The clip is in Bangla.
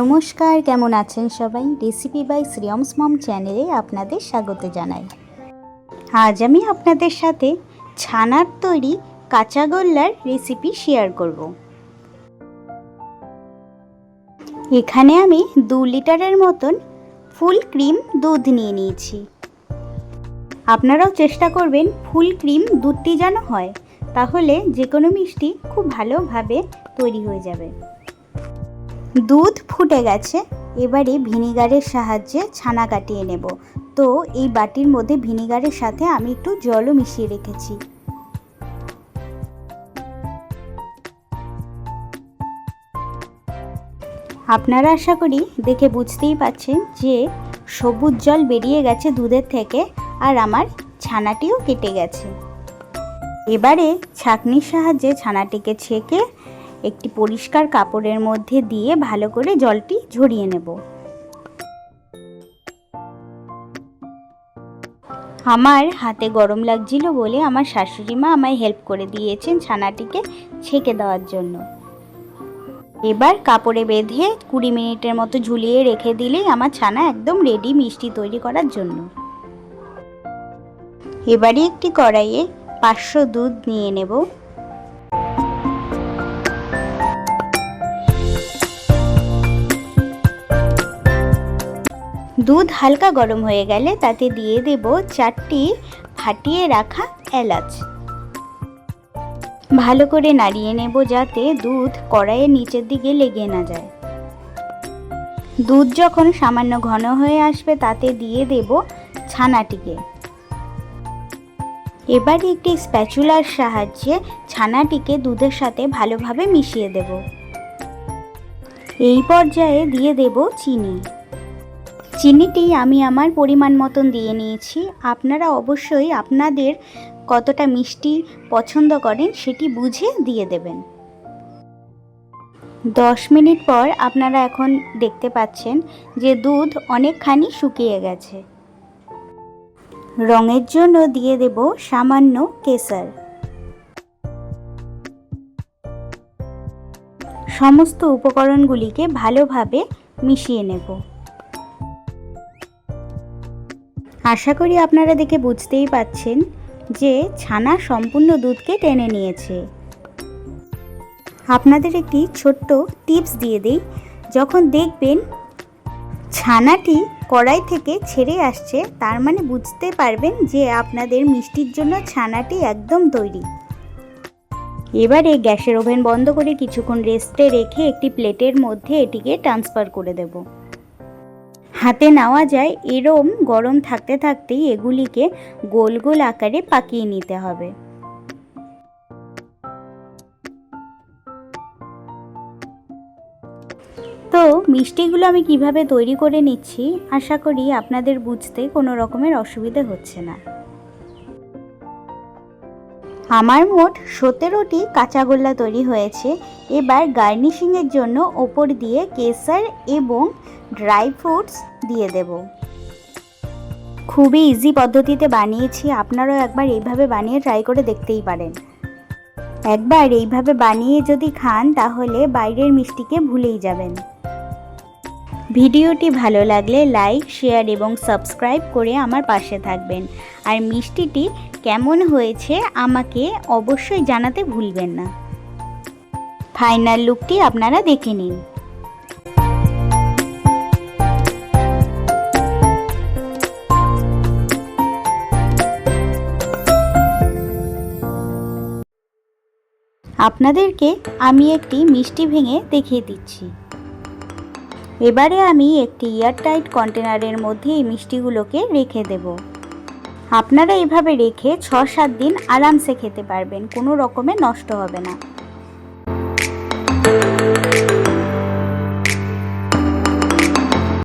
নমস্কার, কেমন আছেন সবাই? রেসিপি বাই শ্রিয়মস মম চ্যানেলে আপনাদের স্বাগত জানাই। আজ আমি আপনাদের সাথে ছানার তৈরি কাঁচাগোল্লার রেসিপি শেয়ার করব। এখানে আমি দু লিটারের মতন ফুল ক্রিম দুধ নিয়ে নিয়েছি। আপনারাও চেষ্টা করবেন ফুল ক্রিম দুধটি যেন হয়, তাহলে যে কোনো মিষ্টি খুব ভালোভাবে তৈরি হয়ে যাবে। দুধ ফুটে গেছে, এবারে ভিনিগারের সাহায্যে ছানা কাটিয়ে নেব। তো এই বাটির মধ্যে ভিনিগারের সাথে আমি একটু জলও মিশিয়ে রেখেছি। আপনারা আশা করি দেখে বুঝতেই পাচ্ছেন যে সবুজ জল বেরিয়ে গেছে দুধের থেকে আর আমার ছানাটিও কেটে গেছে। এবারে ছাঁকনির সাহায্যে ছানাটিকে ছেঁকে একটি পরিষ্কার কাপড়ের মধ্যে দিয়ে ভালো করে জলটি ঝরিয়ে নেব। আমার হাতে গরম লাগছিল বলে আমার শাশুড়ি মা আমায় হেল্প করে দিয়েছেন ছানাটিকে ছেঁকে দেওয়ার জন্য। এবার কাপড়ে বেঁধে কুড়ি মিনিটের মতো ঝুলিয়ে রেখে দিলেই আমার ছানা একদম রেডি মিষ্টি তৈরি করার জন্য। এবারে একটি কড়াইয়ে পাঁচশো দুধ নিয়ে নেব। দুধ হালকা গরম হয়ে গেলে তাতে দিয়ে দেব চারটি ফাটিয়ে রাখা এলাচ। ভালো করে নাড়িয়ে নেব যাতে দুধ কড়াইয়ের নিচের দিকে লেগে না যায়। দুধ যখন সামান্য ঘন হয়ে আসবে তাতে দিয়ে দেব ছানাটিকে। এবারে একটি স্প্যাচুলার সাহায্যে ছানাটিকে দুধের সাথে ভালোভাবে মিশিয়ে দেব। এই পর্যায়ে দিয়ে দেব চিনি। চিনিটি আমি আমার পরিমাণ মতন দিয়ে নিয়েছি। আপনারা অবশ্যই আপনাদের কতটা মিষ্টি পছন্দ করেন সেটি বুঝে দিয়ে দেবেন। দশ মিনিট পর আপনারা এখন দেখতে পাচ্ছেন যে দুধ অনেকখানি শুকিয়ে গেছে। রঙের জন্য দিয়ে দেব সামান্য কেসার সমস্ত উপকরণগুলিকে ভালোভাবে মিশিয়ে নেব। আশা করি আপনারা দেখে বুঝতেই পাচ্ছেন যে ছানা সম্পূর্ণ দুধকে টেনে নিয়েছে। আপনাদের একটি ছোট্ট টিপস দিয়ে দিই। যখন দেখবেন ছানাটি কড়াই থেকে ছেড়ে আসছে, তার মানে বুঝতে পারবেন যে আপনাদের মিষ্টির জন্য ছানাটি একদম তৈরি। এবারে গ্যাসের ওভেন বন্ধ করে কিছুক্ষণ রেস্টে রেখে একটি প্লেটের মধ্যে এটিকে ট্রান্সফার করে দেব। হাতে নেওয়া যায়, এরম গরম থাকতে থাকতেই এগুলিকে গোল গোল আকারে পাকিয়ে নিতে হবে। তো মিষ্টিগুলো আমি কীভাবে তৈরি করে নিচ্ছি, আশা করি আপনাদের বুঝতে কোনো রকমের অসুবিধে হচ্ছে না। আমার মোট সতেরোটি কাঁচাগোল্লা তৈরি হয়েছে। এবার গার্নিশিংয়ের জন্য ওপর দিয়ে কেসার এবং ড্রাই ফ্রুটস দিয়ে দেব। খুবই ইজি পদ্ধতিতে বানিয়েছি, আপনারাও একবার এইভাবে বানিয়ে ট্রাই করে দেখতেই পারেন। একবার এইভাবে বানিয়ে যদি খান, তাহলে বাইরের মিষ্টিকে ভুলেই যাবেন। ভিডিওটি ভালো লাগলে লাইক শেয়ার এবং সাবস্ক্রাইব করে আমার পাশে থাকবেন। আর মিষ্টিটি কেমন হয়েছে আমাকে অবশ্যই জানাতে ভুলবেন না। ফাইনাল লুকটি আপনারা দেখে নিন। আপনাদেরকে আমি একটি মিষ্টি ভেঙে দেখিয়ে দিচ্ছি। এবারে আমি একটি এয়ারটাইট কন্টেনারের মধ্যে এই মিষ্টিগুলোকে রেখে দেব। আপনারা এভাবে রেখে ছ সাত দিন আরামসে খেতে পারবেন, কোনো রকমে নষ্ট হবে না।